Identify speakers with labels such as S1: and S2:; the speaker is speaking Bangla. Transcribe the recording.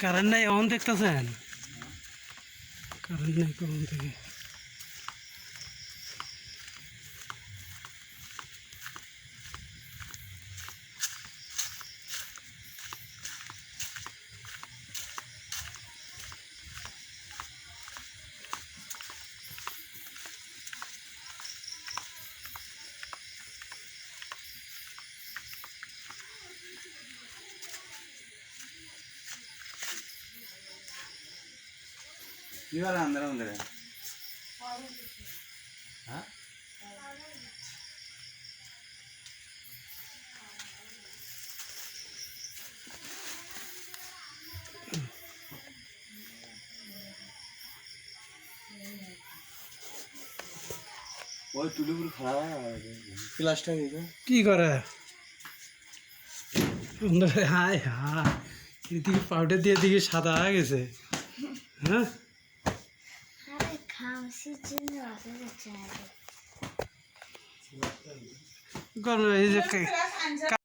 S1: কারেন্ট নাই অন দেখতেছেন? কারেন্ট নাই কখন থেকে।
S2: ఇవాళ అందరూ ఉందిలే খাওয়া
S1: কি করে? সুন্দর হায় হা এদিকে পাউডার দিয়ে দিকে সাদা গেছে। হ্যাঁ? এই যে